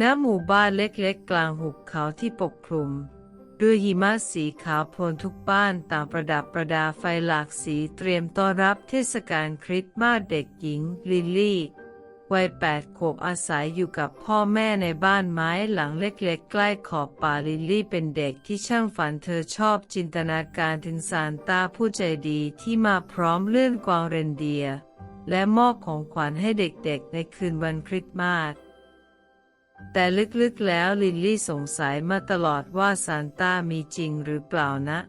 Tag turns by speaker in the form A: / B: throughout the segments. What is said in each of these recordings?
A: ณหมู่บ้านเล็กๆกลางหุบเขาที่ปกคลุมด้วยหิมะสีขาวโพลนทุกบ้านต่างประดับประดาไฟหลากสีเตรียมต้อนรับเทศกาลคริสต์มาสเด็กหญิงลิลลี่ วัยแปดขวบอาศัยอยู่กับพ่อแม่ในบ้านไม้หลังเล็กๆ ใกล้ขอบป่าลิลลี่เป็นเด็กที่ช่างฝันเธอชอบจินตนาการถึงซานตาผู้ใจดีที่มาพร้อมเลื่อนกวางเรนเดียร์และมอบของขวัญให้เด็กๆในคืนวันคริสต์มาส แต่ลึกๆแล้วลิลลี่สงสัยมาตลอดว่าซานต้ามีจริงหรือเปล่านะ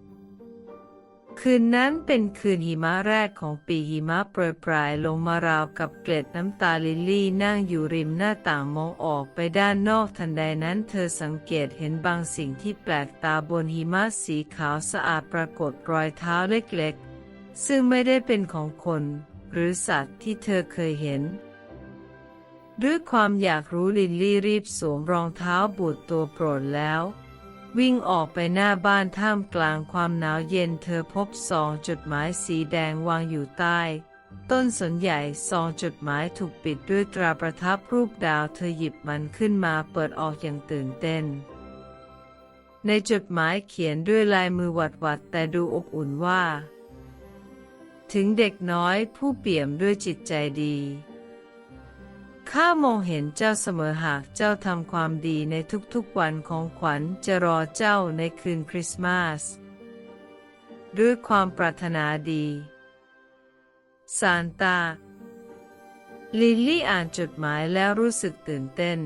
A: คืนนั้นเป็นคืนหิมะแรกของปีหิมะโปรยปลายลงมาราวกับเกล็ดน้ำตาลิลลี่นั่งอยู่ริมหน้าต่างมองออกไปด้านนอกทันใดนั้นเธอสังเกตเห็นบางสิ่งที่แปลกตาบนหิมะสีขาวสะอาดปรากฏรอยเท้าเล็กๆ ซึ่งไม่ได้เป็นของคน หรือสัตว์ที่เธอเคยเห็น ด้วยความอยากรู้ลิลลี่รีบสวมรองเท้าบูทตัวโปรดแล้ว วิ่งออกไปหน้าบ้านท่ามกลางความหนาวเย็นเธอพบซองจดหมายสีแดงวางอยู่ใต้ ต้นสนใหญ่ซองจดหมายถูกปิดด้วยตราประทับรูปดาวเธอหยิบมันขึ้นมาเปิดออกอย่างตื่นเต้น ในจดหมายเขียนด้วยลายมือหวัดๆแต่ดูอบอุ่นว่า ถึงเด็กน้อยผู้เปี่ยมด้วยจิตใจดี ข้ามองเห็นเจ้าเสมอหากเจ้าทำความดีในทุกๆวันของขวัญจะรอเจ้าในคืนคริสต์มาสด้วยความปรารถนาดีซานตา ลิลลี่อ่านจดหมายแล้วรู้สึกตื่นเต้น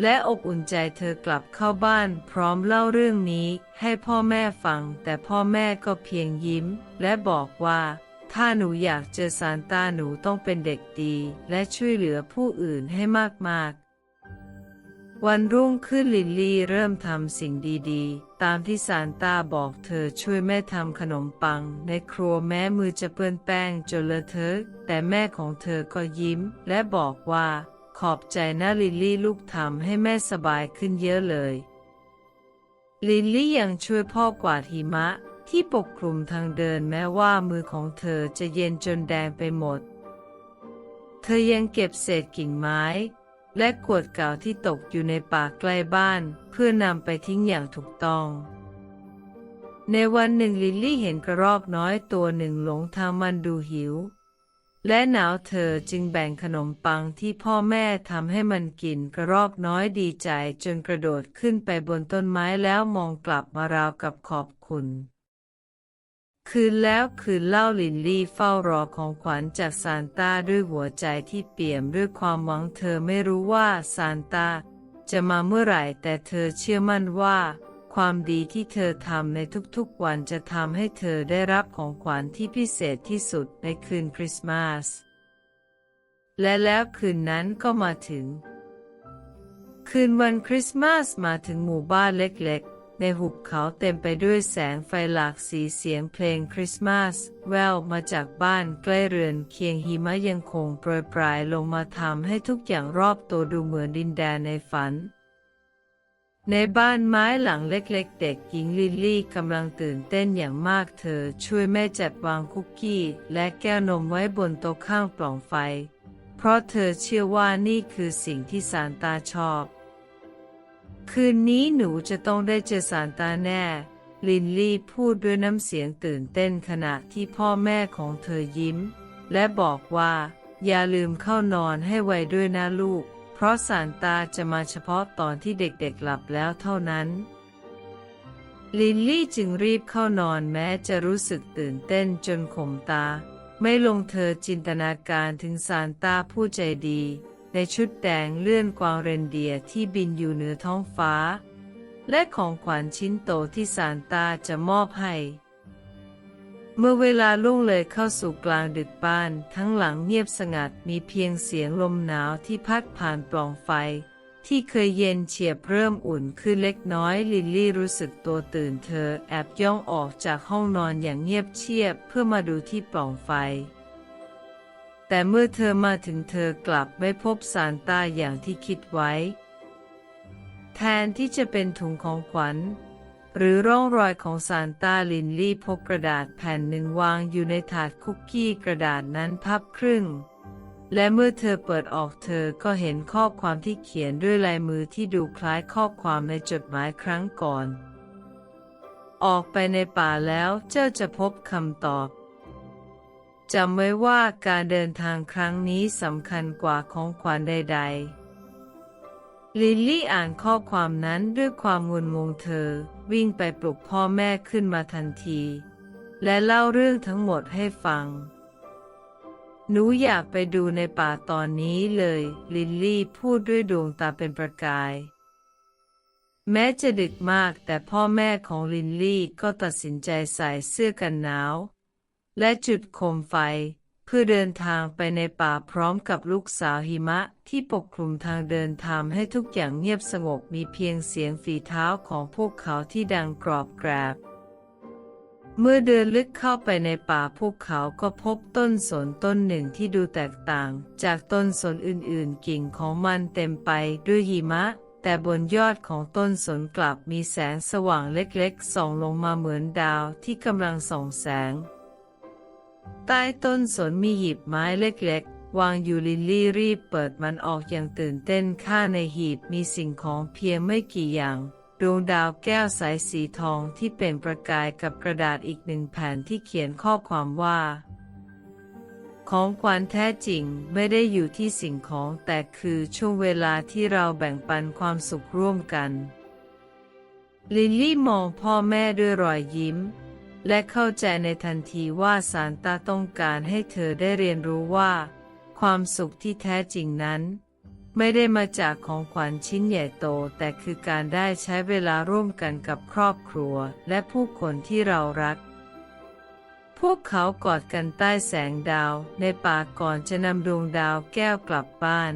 A: และอบอุ่นใจเธอกลับเข้าบ้านพร้อมเล่าเรื่องนี้ให้พ่อแม่ฟัง แต่พ่อแม่ก็เพียงยิ้ม และบอกว่า ถ้าหนูอยากเจอซานต้าหนูต้องเป็นเด็กดี และช่วยเหลือผู้อื่นให้มากๆ วันรุ่งขึ้นลิลลี่เริ่มทำสิ่งดีๆ ตามที่ซานต้าบอกเธอช่วยแม่ทำขนมปัง ในครัวแม้มือจะเปื้อนแป้งจนเลอะเทอะแต่แม่ของเธอก็ยิ้ม และบอกว่าขอบใจนะลิลลี่ลูกทำให้แม่สบายขึ้นเยอะเลย ลิลลี่ยังช่วยพ่อกวาดหิมะ ที่ปกคลุมทางเดินแม้ว่ามือของเธอจะเย็นจนแดงไปหมด เธอยังเก็บเศษกิ่งไม้ และขวดเก่าที่ตกอยู่ในป่าใกล้บ้าน เพื่อนำไปทิ้งอย่างถูกต้อง ในวันหนึ่งลิลลี่เห็นกระรอกน้อยตัวหนึ่งหลงทางมันดูหิว และหนาวเธอจึงแบ่งขนมปังที่พ่อแม่ทำให้มันกินกระรอกน้อยดีใจจนกระโดดขึ้นไปบนต้นไม้แล้วมองกลับมาราวกับขอบคุณ คืนแล้วคืนเล่าลินลี่เฝ้ารอของขวัญจากซานตาด้วยหัวใจที่เปี่ยมด้วยความหวังเธอไม่รู้ว่าซานตาจะมาเมื่อไหร่ แต่เธอเชื่อมั่นว่า ความดีที่เธอทำในทุกๆวันจะทำให้เธอได้รับของขวัญที่พิเศษที่สุดในคืนคริสต์มาส และแล้วคืนนั้นก็มาถึง คืนวันคริสต์มาสมาถึงหมู่บ้านเล็กๆ ในหุบเขาเต็มไปด้วยแสงไฟหลากสีเสียงเพลงคริสต์มาส แววมาจากบ้านใกล้เรือนเคียงหิมะยังคงโปรยปลายลงมาทำให้ทุกอย่างรอบตัวดูเหมือนดินแดนในฝัน ในบ้านไม้หลังเล็กๆ เด็กหญิงลิลลี่กำลังตื่นเต้นอย่างมากเธอช่วยแม่จัดวางคุกกี้ และแก้วนมไว้บนโต๊ะข้างปล่องไฟ เพราะเธอเชื่อว่านี่คือสิ่งที่ซานตาชอบ คืนนี้หนูจะต้องได้เจอซานตาแน่ ลินลี่พูดด้วยน้ำเสียงตื่นเต้นขณะที่พ่อแม่ของเธอยิ้ม และบอกว่า อย่าลืมเข้านอนให้ไวด้วยนะลูก เพราะซานตาจะมาเฉพาะตอนที่เด็กๆหลับแล้วเท่านั้น ลินลี่จึงรีบเข้านอนแม้จะรู้สึกตื่นเต้นจนขมตา ไม่ลงเธอจินตนาการถึงซานตาผู้ใจดี ในชุดแดงเลื่อนกวางเรนเดียร์ที่บินอยู่เหนือท้องฟ้า และของขวัญชิ้นโตที่ซานตาจะมอบให้ เมื่อเวลาล่วงเลยเข้าสู่กลางดึกบ้านทั้งหลังเงียบสงัดมีเพียงเสียงลมหนาวที่พัดผ่านปล่องไฟ ที่เคยเย็นเฉียบเริ่มอุ่นขึ้นเล็กน้อยลิลลี่รู้สึกตัวตื่นเธอแอบย่องออกจากห้องนอนอย่างเงียบเชียบเพื่อมาดูที่ปล่องไฟ แต่เมื่อเธอมาถึงเธอกลับไม่พบซานตาอย่างที่คิดไว้ แทนที่จะเป็นถุงของขวัญ หรือร่องรอยของซานตาลินลี่พบกระดาษแผ่นหนึ่งวางอยู่ในถาดคุกกี้กระดาษนั้นพับครึ่ง และเมื่อเธอเปิดออกเธอก็เห็นข้อความที่เขียนด้วยลายมือที่ดูคล้ายข้อความในจดหมายครั้งก่อน ออกไปในป่าแล้วเจ้าจะพบคำตอบ จำไว้ว่าการเดินทางครั้งนี้สำคัญกว่าของขวัญใด ๆ ลิลลี่อ่านข้อความนั้นด้วยความงุนงงเธอ วิ่งไปปลุกพ่อแม่ขึ้นมาทันที และเล่าเรื่องทั้งหมดให้ฟัง หนูอยากไปดูในป่าตอนนี้เลย ลิลลี่พูดด้วยดวงตาเป็นประกาย แม้จะดึกมากแต่พ่อแม่ของลินลี่ก็ตัดสินใจใส่เสื้อกันหนาว และจุดโคมไฟ เพื่อเดินทางไปในป่าพร้อมกับลูกสาวหิมะที่ปกคลุมทางเดินทางให้ทุกอย่างเงียบสงบมีเพียงเสียงฝีเท้าของพวกเขาที่ดังกรอบแกรบเมื่อเดินลึกเข้าไปในป่าพวกเขาก็พบต้นสนต้นหนึ่งที่ดูแตกต่าง จากต้นสนอื่นๆ กิ่งของมันเต็มไปด้วยหิมะ แต่บนยอดของต้นสนกลับมีแสงสว่างเล็กๆ ส่องลงมาเหมือนดาวที่กำลังส่องแสง ใต้ต้นสนมีหีบไม้เล็กๆ วางอยู่ลิลลี่รีบเปิดมันออกอย่างตื่นเต้นข้าในหีบมีสิ่งของเพียงไม่กี่อย่างดวงดาวแก้วใสสีทองที่เป็นประกายกับกระดาษอีกหนึ่งแผ่นที่เขียนข้อความว่า ของขวัญแท้จริงไม่ได้อยู่ที่สิ่งของแต่คือช่วงเวลาที่เราแบ่งปันความสุขร่วมกัน ลิลลี่มองพ่อแม่ด้วยรอยยิ้ม และเข้าใจในทันทีว่าซานตาต้องการให้เธอได้เรียนรู้ว่า ความสุขที่แท้จริงนั้น ไม่ได้มาจากของขวัญชิ้นใหญ่โต แต่คือการได้ใช้เวลาร่วมกันกับครอบครัวและผู้คนที่เรารัก พวกเขากอดกันใต้แสงดาวในป่าก่อนจะนำดวงดาวแก้วกลับบ้าน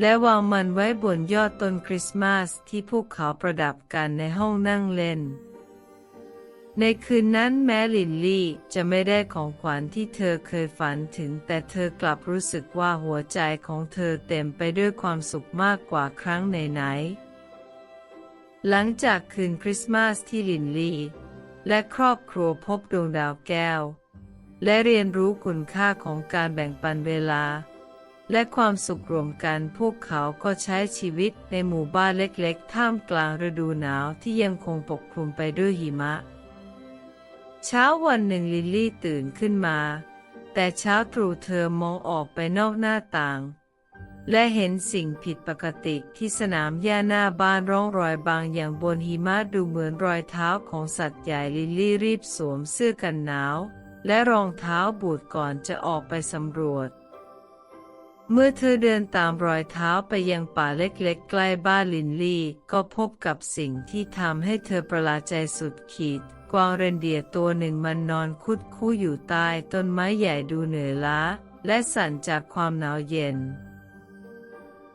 A: และวางมันไว้บนยอดต้นคริสต์มาสที่พวกเขาประดับกันในห้องนั่งเล่น ในคืนนั้นแม้ลินลี่จะไม่ได้ของขวัญที่เธอเคยฝันถึง แต่เธอกลับรู้สึกว่าหัวใจของเธอเต็มไปด้วยความสุขมากกว่าครั้งไหนๆหลังจากคืนคริสต์มาสที่ลินลี่และครอบครัวพบดวงดาวแก้ว และเรียนรู้คุณค่าของการแบ่งปันเวลา และความสุขรวมกันพวกเขาก็ใช้ชีวิตในหมู่บ้านเล็กๆ ท่ามกลางฤดูหนาวที่ยังคงปกคลุมไปด้วยหิมะ เช้าวันหนึ่งลิลลี่ตื่นขึ้นมา แต่เช้าตรู่เธอมองออกไปนอกหน้าต่าง และเห็นสิ่งผิดปกติที่สนามหญ้าหน้าบ้านร่องรอยบางอย่างบนหิมะดูเหมือนรอยเท้าของสัตว์ใหญ่ลิลลี่รีบสวมเสื้อกันหนาว และรองเท้าบูทก่อนจะออกไปสำรวจ เมื่อเธอเดินตามรอยเท้าไปยังป่าเล็กๆ ใกล้บ้านลินลี่ ก็พบกับสิ่งที่ทำให้เธอประหลาดใจสุดขีด วางเรนเดียตัวหนึ่งมันนอนคุดคู่อยู่ใต้ต้นไม้ใหญ่ดูเหนื่อยล้า และสั่นจากความหนาวเย็น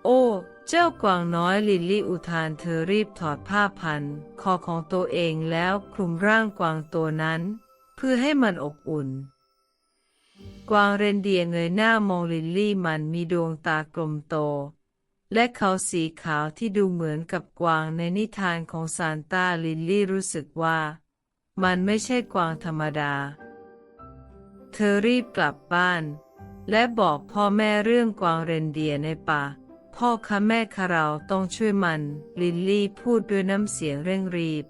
A: โอ้ เจ้ากวางน้อยลิลลี่อุทานเธอรีบถอดผ้าพันคอของตัวเองแล้วคลุมร่างกวางตัวนั้น เพื่อให้มันอบอุ่นกวางเรนเดียเงยหน้ามองลิลลี่มันมีดวงตากลมโต และเขาสีขาวที่ดูเหมือนกับกวางในนิทานของซานตาลิลลี่รู้สึกว่า มันไม่ใช่กวางธรรมดา เธอรีบกลับบ้าน และบอกพ่อแม่เรื่องกวางเรนเดียในป่า พ่อคะแม่คะเราต้องช่วยมัน ลิลลี่พูดด้วยน้ำเสียงเร่งรีบ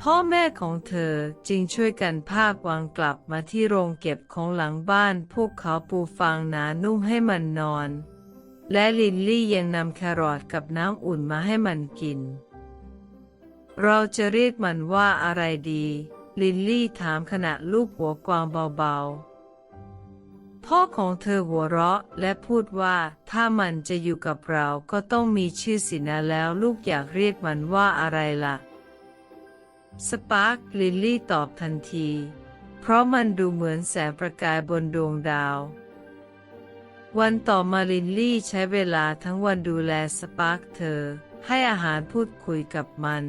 A: พ่อแม่ของเธอจึงช่วยกันพากวางกลับมาที่โรงเก็บของหลังบ้าน พวกเขาปูฟางหนานุ่มให้มันนอน และลิลลี่ยังนำแครอทกับน้ำอุ่นมาให้มันกิน เราจะเรียกมันว่าอะไรดี ลิลลี่ถามขณะลูบหัวกวางเบาๆ พ่อของเธอหัวเราะและพูดว่าถ้ามันจะอยู่กับเราก็ต้องมีชื่อสินะแล้วลูกอยากเรียกมันว่าอะไรล่ะ สปาร์คลิลลี่ตอบทันที เพราะมันดูเหมือนแสงประกายบนดวงดาววันต่อมาลิลลี่ใช้เวลาทั้งวันดูแลสปาร์คเธอ ให้อาหารพูดคุยกับมัน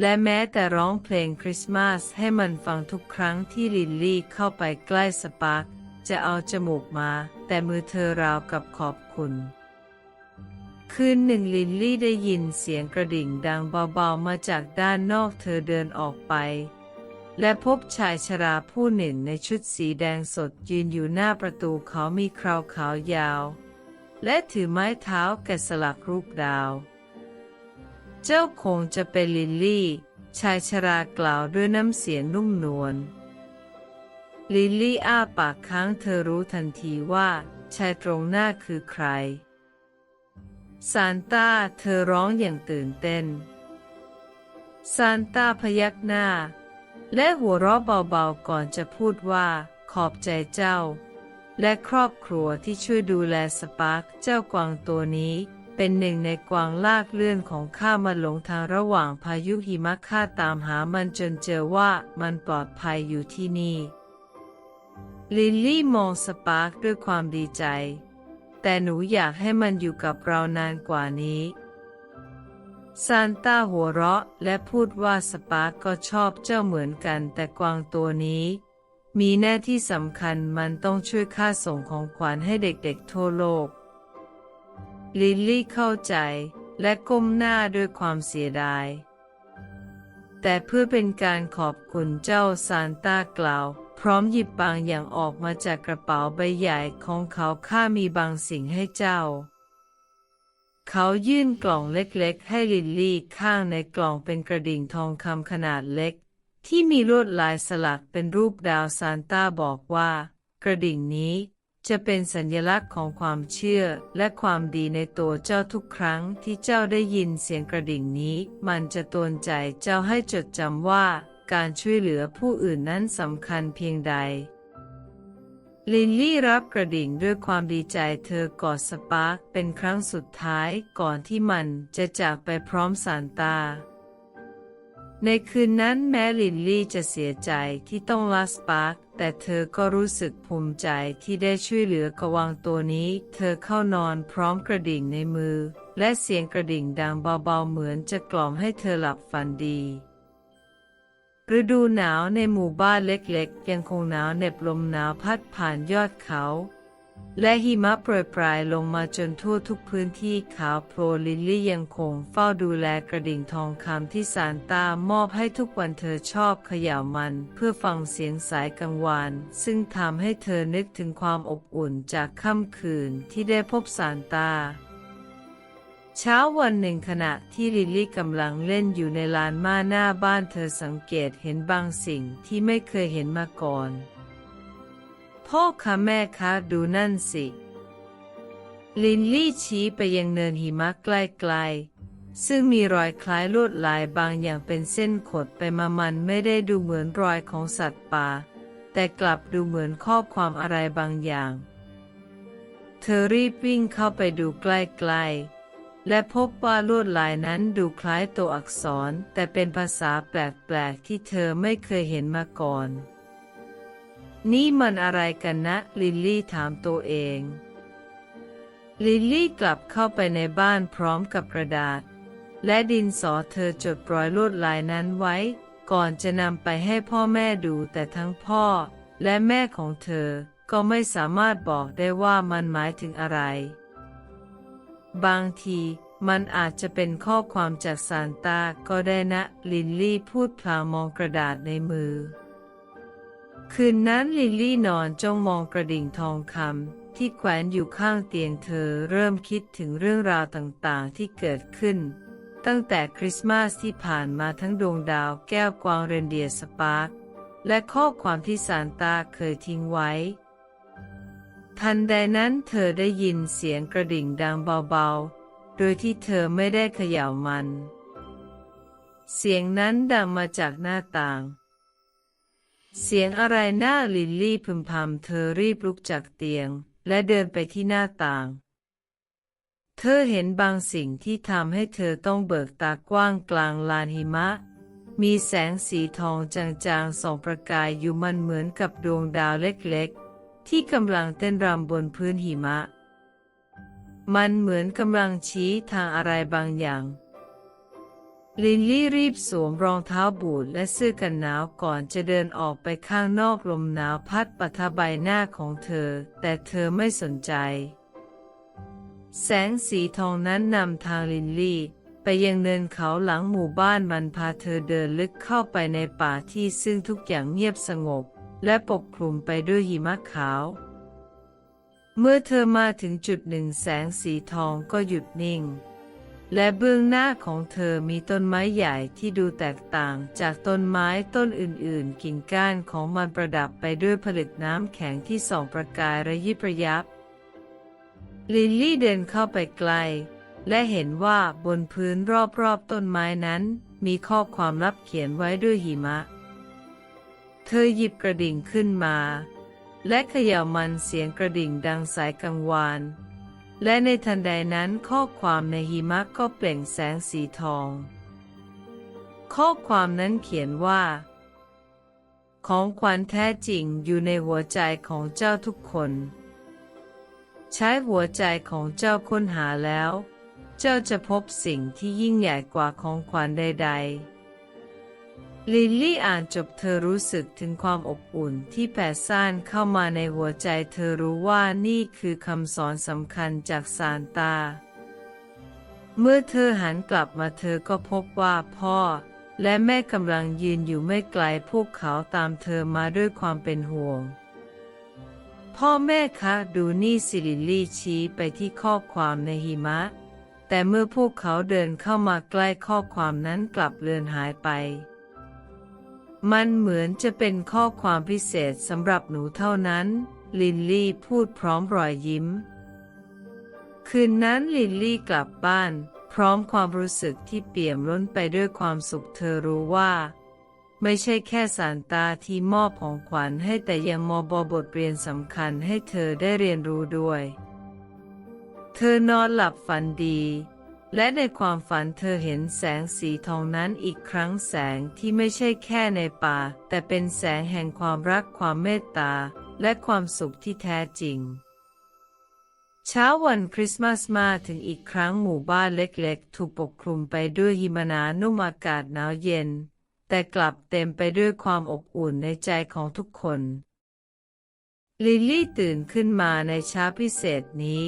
A: และแม้แต่ร้องเพลงคริสต์มาสให้มันฟังทุกครั้งที่ลิลลี่เข้าไปใกล้สปาร์คจะเอาจมูกมา แต่มือเธอราวกับขอบคุณ คืนหนึ่งลิลลี่ได้ยินเสียงกระดิ่งดังเบาๆมาจากด้านนอกเธอเดินออกไป และพบชายชราผู้หนึ่งในชุดสีแดงสดยืนอยู่หน้าประตูเขามีคราวขาวยาว และถือไม้เท้าแกะสลักรูปดาว เจ้าคงจะเป็นลิลลี่ ชายชรากล่าวด้วยน้ำเสียงนุ่มนวล ลิลลี่อ้าปากค้างเธอรู้ทันทีว่า ชายตรงหน้าคือใคร ซานต้าเธอร้องอย่างตื่นเต้น ซานต้าพยักหน้า และหัวเราะเบาๆก่อนจะพูดว่า ขอบใจเจ้า และครอบครัวที่ช่วยดูแลสปาร์คเจ้ากวางตัวนี้ เป็นหนึ่งในกวางลากเลื่อนของข้ามาหลงทางระหว่างพายุหิมะข้าตามหามันจนเจอว่ามันปลอดภัยอยู่ที่นี่ ลิลลี่มองสปาร์คด้วยความดีใจ แต่หนูอยากให้มันอยู่กับเรานานกว่านี้ซานต้าหัวเราะและพูดว่าสปาร์กก็ชอบเจ้าเหมือนกันแต่กวางตัวนี้ มีหน้าที่สำคัญมันต้องช่วยค่าส่งของขวัญให้เด็กๆทั่วโลก ลิลลี่เข้าใจและก้มหน้าด้วยความเสียดาย แต่เพื่อเป็นการขอบคุณเจ้าซานต้ากล่าว พร้อมหยิบบางอย่างออกมาจากกระเป๋าใบใหญ่ของเขาข้ามีบางสิ่งให้เจ้า เขายื่นกล่องเล็กๆ ให้ลิลลี่ข้างในกล่องเป็นกระดิ่งทองคำขนาดเล็ก ที่มีลวดลายสลักเป็นรูปดาวซานต้าบอกว่า กระดิ่งนี้ จะเป็นสัญลักษณ์ของความเชื่อและความดีในตัวเจ้าทุกครั้งที่เจ้าได้ยินเสียงกระดิ่งนี้ มันจะตวนใจเจ้าให้จดจำว่า การช่วยเหลือผู้อื่นนั้นสำคัญเพียงใด ลินลี่รับกระดิ่งด้วยความดีใจเธอกอดสปาร์คเป็นครั้งสุดท้ายก่อนที่มันจะจากไปพร้อมซานตา ในคืนนั้นแม้ลินลี่จะเสียใจที่ต้องลาสปาร์คแต่เธอก็รู้สึกภูมิใจที่ได้ช่วยเหลือกวางตัวนี้ เธอเข้านอนพร้อมกระดิ่งในมือ และเสียงกระดิ่งดังเบาๆเหมือนจะกล่อมให้เธอหลับฝันดี ฤดูหนาวในหมู่บ้านเล็กๆ ยังคงหนาวเหน็บลมหนาวพัดผ่านยอดเขา และหิมะโปรยปลายลงมาจนทั่วทุกพื้นที่ขาวโพลนลิลลี่ยังคงเฝ้าดูแลกระดิ่งทองคำที่ซานต้ามอบให้ทุกวันเธอชอบเขย่ามันเพื่อฟังเสียงสายกังวานซึ่งทำให้เธอนึกถึงความอบอุ่นจากค่ำคืนที่ได้พบซานตา เช้าวันหนึ่งขณะที่ลิลลี่กำลังเล่นอยู่ในลานม้าหน้าบ้านเธอสังเกตเห็นบางสิ่งที่ไม่เคยเห็นมาก่อน พ่อคะแม่คะดูนั่นสิ ลินลี่ชี้ไปยังเนินหิมะใกล้ๆ ซึ่งมีรอยคล้ายลวดลายบางอย่างเป็นเส้นขดไปมามันไม่ได้ดูเหมือนรอยของสัตว์ป่า แต่กลับดูเหมือนข้อความอะไรบางอย่าง เธอรีบวิ่งเข้าไปดูใกล้ๆและพบว่าลวดลายนั้นดูคล้ายตัวอักษรแต่เป็นภาษาแปลกๆที่เธอไม่เคยเห็นมาก่อน นี่มันอะไรกันนะ ลิลลี่ถามตัวเอง ลิลลี่กลับเข้าไปในบ้านพร้อมกับกระดาษ และดินสอเธอจดรอยลวดลายนั้นไว้ ก่อนจะนำไปให้พ่อแม่ดูแต่ทั้งพ่อ และแม่ของเธอก็ไม่สามารถบอกได้ว่ามันหมายถึงอะไร บางทีมันอาจจะเป็นข้อความจากซานตาก็ได้นะ ลินลี่พูดพลางมองกระดาษในมือ คืนนั้นลิลลี่นอนจ้องมองกระดิ่งทองคำที่แขวนอยู่ข้างเตียงเธอเริ่มคิดถึงเรื่องราวต่างๆที่เกิดขึ้น ตั้งแต่คริสต์มาสที่ผ่านมาทั้งดวงดาวแก้วกวางเรนเดียสปาร์คและข้อความที่ซานตาเคยทิ้งไว้ ทันใดนั้นเธอได้ยินเสียงกระดิ่งดังเบาๆ โดยที่เธอไม่ได้เขย่ามัน เสียงนั้นดังมาจากหน้าต่าง เสียงอะไรหน้าลิลลี่พึมพำเธอรีบลุกจากเตียง และเดินไปที่หน้าต่าง เธอเห็นบางสิ่งที่ทำให้เธอต้องเบิกตากว้างกลางลานหิมะ มีแสงสีทองจางๆส่องประกายอยู่มันเหมือนกับดวงดาวเล็กๆ ที่กำลังเต้นรำบนพื้นหิมะ มันเหมือนกำลังชี้ทางอะไรบางอย่าง ลินลี่รีบสวมรองเท้าบูทและเสื้อกันหนาวก่อนจะเดินออกไปข้างนอกลมหนาวพัดปะทะใบหน้าของเธอ แต่เธอไม่สนใจ แสงสีทองนั้นนำทางลินลี่ ไปยังเนินเขาหลังหมู่บ้านมันพาเธอเดินลึกเข้าไปในป่าที่ซึ่งทุกอย่างเงียบสงบ และปกคลุมไปด้วยหิมะขาว เมื่อเธอมาถึงจุดหนึ่งแสงสีทองก็หยุดนิ่ง และเบื้องหน้าของเธอมีต้นไม้ใหญ่ที่ดูแตกต่าง จากต้นไม้ต้นอื่นๆ กิ่งก้านของมันประดับไปด้วยผลึกน้ำแข็งที่ส่องประกายระยิบระยับ ลิลลี่เดินเข้าไปใกล้และเห็นว่าบนพื้นรอบๆต้นไม้นั้น มีข้อความลับเขียนไว้ด้วยหิมะ เธอหยิบกระดิ่งขึ้นมา และเขย่ามันเสียงกระดิ่งดังสายกังวาน และในทันใดนั้นข้อความในหิมะก็เปล่งแสงสีทอง ข้อความนั้นเขียนว่า ของขวัญแท้จริงอยู่ในหัวใจของเจ้าทุกคน ใช้หัวใจของเจ้าค้นหาแล้ว เจ้าจะพบสิ่งที่ยิ่งใหญ่กว่าของขวัญใด ๆ ลิลลี่อ่านจบเธอรู้สึกถึงความอบอุ่นที่แผ่ซ่านเข้ามาในหัวใจเธอรู้ว่านี่คือคำสอนสำคัญจากซานตา เมื่อเธอหันกลับมาเธอก็พบว่าพ่อ และแม่กำลังยืนอยู่ไม่ไกลพวกเขาตามเธอมาด้วยความเป็นห่วง พ่อแม่คะดูนี่สิลิลลี่ชี้ไปที่ข้อความในหิมะ แต่เมื่อพวกเขาเดินเข้ามาใกล้ข้อความนั้นกลับเลือนหายไป มันเหมือนจะเป็นข้อความพิเศษสำหรับหนูเท่านั้น ลินลี่พูดพร้อมรอยยิ้ม คืนนั้นลินลี่กลับบ้าน พร้อมความรู้สึกที่เปี่ยมล้นไปด้วยความสุขเธอรู้ว่า ไม่ใช่แค่สารตาที่มอบของขวัญให้แต่ยังมอบบทเรียนสำคัญให้เธอได้เรียนรู้ด้วย เธอนอนหลับฝันดี และในความฝันเธอเห็นแสงสีทองนั้นอีกครั้งแสงที่ไม่ใช่แค่ในป่า แต่เป็นแสงแห่งความรักความเมตตา และความสุขที่แท้จริง เช้าวันคริสต์มาสมาถึงอีกครั้งหมู่บ้านเล็กๆ ถูกปกคลุมไปด้วยหิมะหนานุ่มอากาศหนาวเย็น แต่กลับเต็มไปด้วยความอบอุ่นในใจของทุกคน ลิลลี่ตื่นขึ้นมาในเช้าพิเศษนี้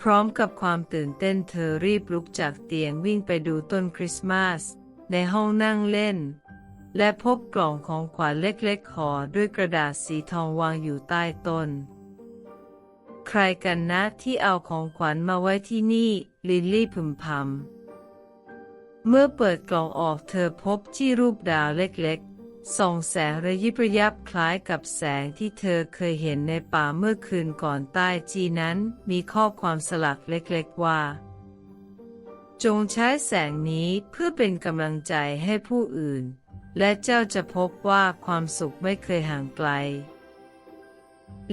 A: พร้อมกับความตื่นเต้นเธอรีบลุกจากเตียงวิ่งไปดูต้นคริสต์มาส ในห้องนั่งเล่น และพบกล่องของขวัญเล็กๆห่อด้วยกระดาษสีทองวางอยู่ใต้ต้น ใครกันนะที่เอาของขวัญมาไว้ที่นี่ ลิลลี่พึมพำเมื่อเปิดกล่องออกเธอพบที่รูปดาวเล็กๆ ส่องแสงระยิบระยับคล้ายกับแสงที่เธอเคยเห็นในป่าเมื่อคืนก่อนใต้จีนั้นมีข้อความสลักเล็กๆว่า จงใช้แสงนี้เพื่อเป็นกำลังใจให้ผู้อื่น และเจ้าจะพบว่าความสุขไม่เคยห่างไกล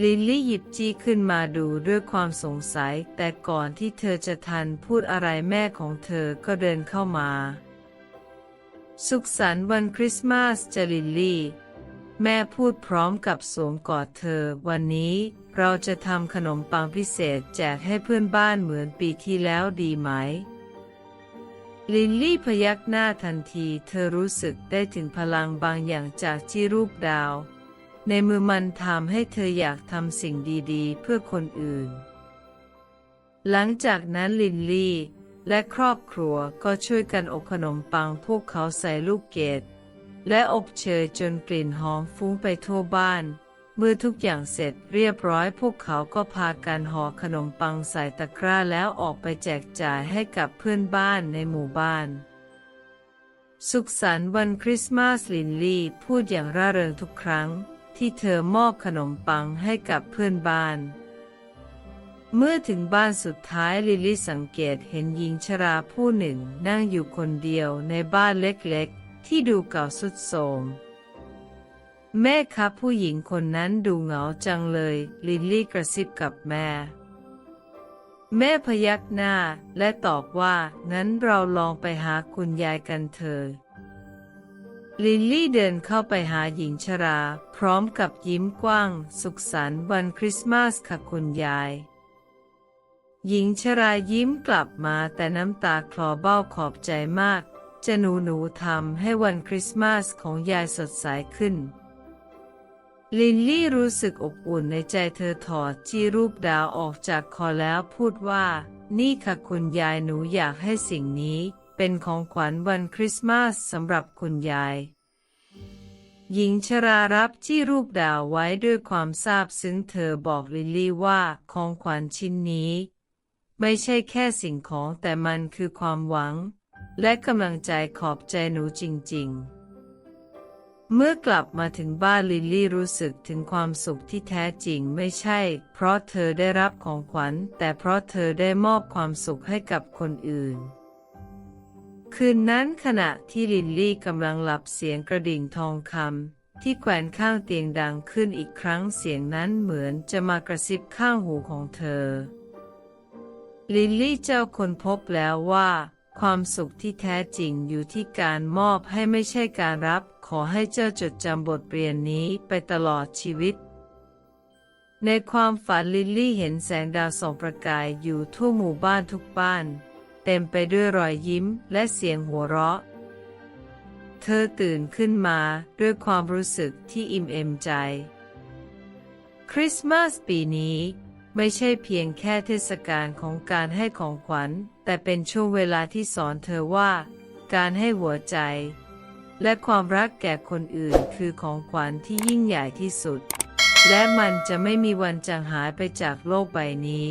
A: ลิลลี่หยิบจี้ขึ้นมาดูด้วยความสงสัย แต่ก่อนที่เธอจะทันพูดอะไรแม่ของเธอก็เดินเข้ามา สุขสันต์วันคริสต์มาสจลิลลี่ แม่พูดพร้อมกับสวมกอดเธอ วันนี้เราจะทำขนมปังพิเศษแจกให้เพื่อนบ้านเหมือนปีที่แล้วดีไหม ลิลลี่พยักหน้าทันทีเธอรู้สึกได้ถึงพลังบางอย่างจากที่รูปดาว ในมือมันทำให้เธออยากทำสิ่งดีๆ เพื่อคนอื่น หลังจากนั้นลินลี่ และครอบครัวก็ช่วยกันอบขนมปังพวกเขาใส่ลูกเกดและอบเชยจนกลิ่นหอมฟุ้งไปทั่วบ้าน เมื่อทุกอย่างเสร็จเรียบร้อยพวกเขาก็พากันห่อขนมปังใส่ตะกร้าแล้วออกไปแจกจ่ายให้กับเพื่อนบ้านในหมู่บ้าน สุขสันต์วันคริสต์มาสลินลี่พูดอย่างร่าเริงทุกครั้ง ที่เธอมอบขนมปังให้กับเพื่อนบ้าน เมื่อถึงบ้านสุดท้ายลิลลี่สังเกตเห็นหญิงชราผู้หนึ่งนั่งอยู่คนเดียวในบ้านเล็กๆ ที่ดูเก่าสุดโทรมแม่ครับผู้หญิงคนนั้นดูเหงาจังเลย ลิลลี่กระซิบกับแม่ แม่พยักหน้าและตอบว่างั้นเราลองไปหาคุณยายกันเถอะลิลลี่เดินเข้าไปหาหญิงชรา พร้อมกับยิ้มกว้าง สุขสันต์วันคริสต์มาสค่ะคุณยาย หญิงชรายิ้มกลับมาแต่น้ำตาคลอเบ้าขอบใจมาก จะหนูหนูทำให้วันคริสต์มาสของยายสดใสขึ้น ลินลี่รู้สึกอบอุ่นในใจเธอถอดจีรูปดาวออกจากคอแล้วพูดว่า นี่ค่ะคุณยายหนูอยากให้สิ่งนี้ เป็นของขวัญวันคริสต์มาสสำหรับคุณยายหญิงชรารับที่รูปดาวไว้ด้วยความซาบซึ้งเธอบอกลิลลี่ว่าของขวัญชิ้นนี้ ไม่ใช่แค่สิ่งของแต่มันคือความหวัง และกำลังใจขอบใจหนูจริง ๆ เมื่อกลับมาถึงบ้านลิลลี่รู้สึกถึงความสุขที่แท้จริงไม่ใช่ เพราะเธอได้รับของขวัญ แต่เพราะเธอได้มอบความสุขให้กับคนอื่น คืนนั้นขณะที่ลิลลี่กำลังหลับเสียงกระดิ่งทองคำที่แขวนข้างเตียงดังขึ้นอีกครั้งเสียงนั้นเหมือนจะมากระซิบข้างหูของเธอ ลิลลี่เจ้าคนพบแล้วว่า ความสุขที่แท้จริงอยู่ที่การมอบให้ไม่ใช่การรับ ขอให้เจ้าจดจำบทเรียนนี้ไปตลอดชีวิต ในความฝันลิลลี่เห็นแสงดาวส่องประกายอยู่ทั่วหมู่บ้านทุกบ้าน เต็มไปด้วยรอยยิ้มและเสียงหัวเราะ เธอตื่นขึ้นมาด้วยความรู้สึกที่อิ่มเอมใจ คริสต์มาสปีนี้ ไม่ใช่เพียงแค่เทศกาลของการให้ของขวัญ แต่เป็นช่วงเวลาที่สอนเธอว่า การให้หัวใจ และความรักแก่คนอื่นคือของขวัญที่ยิ่งใหญ่ที่สุด และมันจะไม่มีวันจางหายไปจากโลกใบนี้